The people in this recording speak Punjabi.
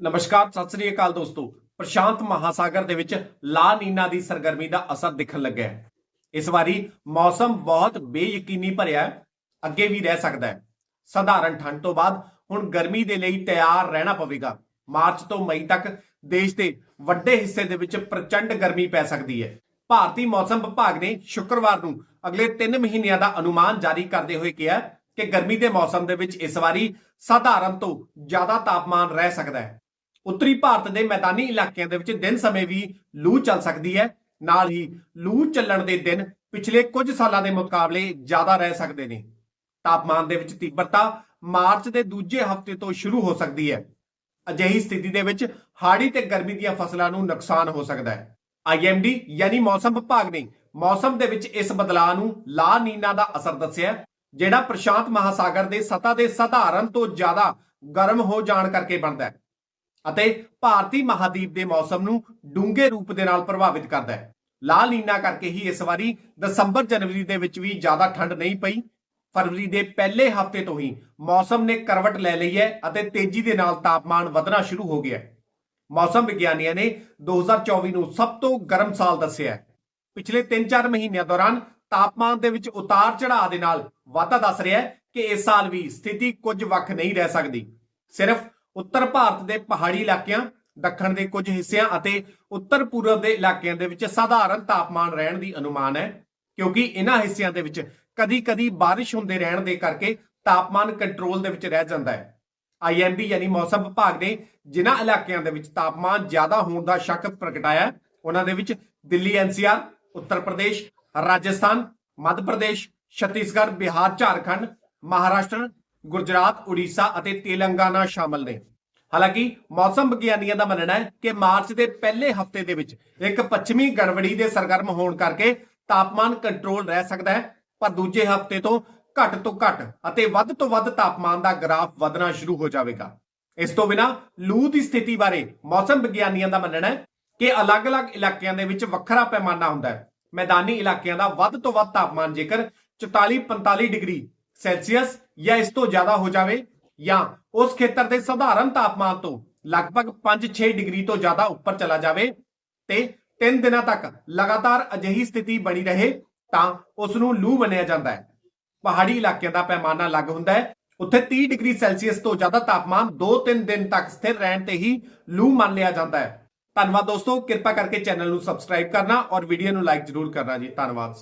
ਨਮਸਕਾਰ, ਸਤਿ ਸ੍ਰੀ ਅਕਾਲ ਦੋਸਤੋ। ਪ੍ਰਸ਼ਾਂਤ ਮਹਾਸਾਗਰ ਦੇ ਵਿੱਚ ਲਾ ਨੀਨਾ ਦੀ ਸਰਗਰਮੀ ਦਾ ਅਸਰ ਦਿਖਣ ਲੱਗਿਆ ਹੈ। ਇਸ ਵਾਰੀ ਮੌਸਮ ਬਹੁਤ ਬੇਯਕੀਨੀ ਭਰਿਆ ਹੈ। ਅੱਗੇ ਵੀ ਰਹਿ ਸਕਦਾ ਹੈ। ਸਧਾਰਨ ਠੰਡ ਤੋਂ ਬਾਅਦ ਹੁਣ ਗਰਮੀ ਦੇ ਲਈ ਤਿਆਰ ਰਹਿਣਾ ਪਵੇਗਾ। ਮਾਰਚ ਤੋਂ ਮਈ ਤੱਕ ਦੇਸ਼ ਦੇ ਵੱਡੇ ਹਿੱਸੇ ਦੇ ਵਿੱਚ ਪ੍ਰਚੰਡ ਗਰਮੀ ਪੈ ਸਕਦੀ ਹੈ। ਭਾਰਤੀ ਮੌਸਮ ਵਿਭਾਗ ਨੇ ਸ਼ੁੱਕਰਵਾਰ ਨੂੰ ਅਗਲੇ 3 ਮਹੀਨਿਆਂ ਦਾ ਅਨੁਮਾਨ ਜਾਰੀ ਕਰਦੇ ਹੋਏ ਕਿਹਾ ਕਿ ਗਰਮੀ ਦੇ ਮੌਸਮ ਦੇ ਵਿੱਚ ਇਸ ਵਾਰੀ ਸਧਾਰਨ ਤੋਂ ਜ਼ਿਆਦਾ ਤਾਪਮਾਨ ਰਹਿ ਸਕਦਾ ਹੈ। ਉੱਤਰੀ ਭਾਰਤ ਦੇ ਮੈਦਾਨੀ ਇਲਾਕਿਆਂ ਦੇ ਵਿੱਚ ਦਿਨ ਸਮੇਂ ਵੀ ਲੂ ਚੱਲ ਸਕਦੀ ਹੈ। ਨਾਲ ਹੀ ਲੂ ਚੱਲਣ ਦੇ ਦਿਨ ਪਿਛਲੇ ਕੁਝ ਸਾਲਾਂ ਦੇ ਮੁਕਾਬਲੇ ਜ਼ਿਆਦਾ ਰਹਿ ਸਕਦੇ ਨੇ। ਤਾਪਮਾਨ ਦੇ ਵਿੱਚ ਤੀਬਰਤਾ ਮਾਰਚ ਦੇ ਦੂਜੇ ਹਫ਼ਤੇ ਤੋਂ ਸ਼ੁਰੂ ਹੋ ਸਕਦੀ ਹੈ। ਅਜਿਹੀ ਸਥਿਤੀ ਦੇ ਵਿੱਚ ਹਾੜੀ ਤੇ ਗਰਮੀ ਦੀਆਂ ਫਸਲਾਂ ਨੂੰ ਨੁਕਸਾਨ ਹੋ ਸਕਦਾ ਹੈ। ਆਈਐਮਡੀ ਯਾਨੀ ਮੌਸਮ ਵਿਭਾਗ ਨੇ ਮੌਸਮ ਦੇ ਵਿੱਚ ਇਸ ਬਦਲਾਅ ਨੂੰ ਲਾ ਨੀਨਾ ਦਾ ਅਸਰ ਦੱਸਿਆ, ਜਿਹੜਾ ਪ੍ਰਸ਼ਾਂਤ ਮਹਾਸਾਗਰ ਦੇ ਸਤ੍ਹਾ ਦੇ ਸਧਾਰਨ ਤੋਂ ਜ਼ਿਆਦਾ ਗਰਮ ਹੋ ਜਾਣ ਕਰਕੇ ਬਣਦਾ ਹੈ। ਅਤੇ ਭਾਰਤੀ ਮਹਾਦੀਪ ਦੇ ਮੌਸਮ ਨੂੰ ਡੂੰਘੇ ਰੂਪ ਦੇ ਨਾਲ ਪ੍ਰਭਾਵਿਤ ਕਰਦਾ ਹੈ। ਲਾਲ ਨੀਨਾ ਕਰਕੇ ਹੀ ਇਸ ਵਾਰੀ ਦਸੰਬਰ ਜਨਵਰੀ ਦੇ ਵਿੱਚ ਵੀ ਜ਼ਿਆਦਾ ਠੰਡ ਨਹੀਂ ਪਈ। ਫਰਵਰੀ ਦੇ ਪਹਿਲੇ ਹਫ਼ਤੇ ਤੋਂ ਹੀ ਮੌਸਮ ਨੇ ਕਰਵਟ ਲੈ ਲਈ ਹੈ ਅਤੇ ਤੇਜ਼ੀ ਦੇ ਨਾਲ ਤਾਪਮਾਨ ਵਧਣਾ ਸ਼ੁਰੂ ਹੋ ਗਿਆ ਹੈ। ਮੌਸਮ ਵਿਗਿਆਨੀਆਂ ਨੇ 2024 ਨੂੰ ਸਭ ਤੋਂ ਗਰਮ ਸਾਲ ਦੱਸਿਆ ਹੈ। ਪਿਛਲੇ 3-4 ਮਹੀਨਿਆਂ ਦੌਰਾਨ ਤਾਪਮਾਨ ਦੇ ਵਿੱਚ ਉਤਾਰ ਚੜਾਅ ਦੇ ਨਾਲ ਵਾਧਾ ਦੱਸ ਰਿਹਾ ਹੈ ਕਿ ਇਸ ਸਾਲ ਵੀ ਸਥਿਤੀ ਕੁਝ ਵੱਖ ਨਹੀਂ ਰਹਿ ਸਕਦੀ। ਸਿਰਫ ਉੱਤਰ ਭਾਰਤ ਦੇ ਪਹਾੜੀ ਇਲਾਕਿਆਂ, ਦੱਖਣ ਦੇ ਕੁਝ ਹਿੱਸਿਆਂ ਅਤੇ ਉੱਤਰ ਪੂਰਬ ਦੇ ਇਲਾਕਿਆਂ ਦੇ ਵਿੱਚ ਸਾਧਾਰਨ ਤਾਪਮਾਨ ਰਹਿਣ ਦੀ ਅਨੁਮਾਨ ਹੈ, ਕਿਉਂਕਿ ਇਹਨਾਂ ਹਿੱਸਿਆਂ ਦੇ ਵਿੱਚ ਕਦੀ-ਕਦੀ ਬਾਰਿਸ਼ ਹੁੰਦੇ ਰਹਿਣ ਦੇ ਕਰਕੇ ਤਾਪਮਾਨ ਕੰਟਰੋਲ ਦੇ ਵਿੱਚ ਰਹਿ ਜਾਂਦਾ ਹੈ। ਆਈਐਮਡੀ ਯਾਨੀ ਮੌਸਮ ਵਿਭਾਗ ਨੇ ਜਿਨ੍ਹਾਂ ਇਲਾਕਿਆਂ ਦੇ ਵਿੱਚ ਤਾਪਮਾਨ ਜ਼ਿਆਦਾ ਹੋਣ ਦਾ ਸ਼ੱਕ ਪ੍ਰਗਟਾਇਆ ਉਹਨਾਂ ਦੇ ਵਿੱਚ ਦਿੱਲੀ ਐਨਸੀਆਰ ਉੱਤਰ ਪ੍ਰਦੇਸ਼, ਰਾਜਸਥਾਨ, ਮੱਧ ਪ੍ਰਦੇਸ਼, ਛੱਤੀਸਗੜ੍ਹ, ਬਿਹਾਰ, ਝਾਰਖੰਡ, ਮਹਾਰਾਸ਼ਟਰ ਗੁਜਰਾਤ, ਉੜੀਸਾ ਅਤੇ ਤੇਲੰਗਾਨਾ ਸ਼ਾਮਲ ਨੇ। ਹਾਲਾਂਕਿ ਮੌਸਮ ਵਿਗਿਆਨੀਆਂ ਦਾ ਮੰਨਣਾ ਹੈ ਕਿ ਮਾਰਚ ਦੇ ਪਹਿਲੇ ਹਫ਼ਤੇ ਦੇ ਵਿੱਚ ਇੱਕ ਪੱਛਮੀ ਗੜਬੜੀ ਦੇ ਸਰਗਰਮ ਹੋਣ ਕਰਕੇ ਤਾਪਮਾਨ ਕੰਟਰੋਲ ਰਹਿ ਸਕਦਾ ਹੈ, ਪਰ ਦੂਜੇ ਹਫ਼ਤੇ ਤੋਂ ਘੱਟ ਤੋਂ ਘੱਟ ਅਤੇ ਵੱਧ ਤੋਂ ਵੱਧ ਤਾਪਮਾਨ ਦਾ ਗ੍ਰਾਫ ਵਧਣਾ ਸ਼ੁਰੂ ਹੋ ਜਾਵੇਗਾ। ਇਸ ਤੋਂ ਬਿਨਾ ਲੂ ਦੀ ਸਥਿਤੀ ਬਾਰੇ ਮੌਸਮ ਵਿਗਿਆਨੀਆਂ ਦਾ ਮੰਨਣਾ ਹੈ ਕਿ ਅਲੱਗ-ਅਲੱਗ ਇਲਾਕਿਆਂ ਦੇ ਵਿੱਚ ਵੱਖਰਾ ਪੈਮਾਨਾ ਹੁੰਦਾ ਹੈ। ਮੈਦਾਨੀ ਇਲਾਕਿਆਂ ਦਾ ਵੱਧ ਤੋਂ ਵੱਧ ਤਾਪਮਾਨ ਜੇਕਰ 44-45 ਡਿਗਰੀ ਸੈਲਸੀਅਸ ਜਾਂ ਇਸ ਤੋਂ ਜ਼ਿਆਦਾ ਹੋ ਜਾਵੇ ਜਾਂ ਉਸ ਖੇਤਰ ਦੇ ਸਧਾਰਨ ਤਾਪਮਾਨ ਤੋਂ ਲਗਭਗ 5-6 ਡਿਗਰੀ ਤੋਂ ਜ਼ਿਆਦਾ ਉੱਪਰ ਚਲਾ ਜਾਵੇ ਤੇ 3 ਦਿਨਾਂ ਤੱਕ ਲਗਾਤਾਰ ਅਜਿਹੀ ਸਥਿਤੀ ਬਣੀ ਰਹੇ ਤਾਂ ਉਸ ਨੂੰ ਲੂ ਮੰਨਿਆ ਜਾਂਦਾ ਹੈ। ਪਹਾੜੀ ਇਲਾਕਿਆਂ ਦਾ ਪੈਮਾਨਾ ਅਲੱਗ ਹੁੰਦਾ ਹੈ। ਉੱਥੇ 30 ਡਿਗਰੀ ਸੈਲਸੀਅਸ ਤੋਂ ਜ਼ਿਆਦਾ ਤਾਪਮਾਨ 2-3 ਦਿਨ ਤੱਕ ਸਥਿਰ ਰਹਿਣ ਤੇ ਹੀ ਲੂ ਮੰਨ ਲਿਆ ਜਾਂਦਾ ਹੈ। ਧੰਨਵਾਦ ਦੋਸਤੋ, ਕਿਰਪਾ ਕਰਕੇ ਚੈਨਲ ਨੂੰ ਸਬਸਕ੍ਰਾਈਬ ਕਰਨਾ ਔਰ ਵੀਡੀਓ ਨੂੰ ਲਾਈਕ ਜ਼ਰੂਰ ਕਰਨਾ ਜੀ। ਧੰਨਵਾਦ।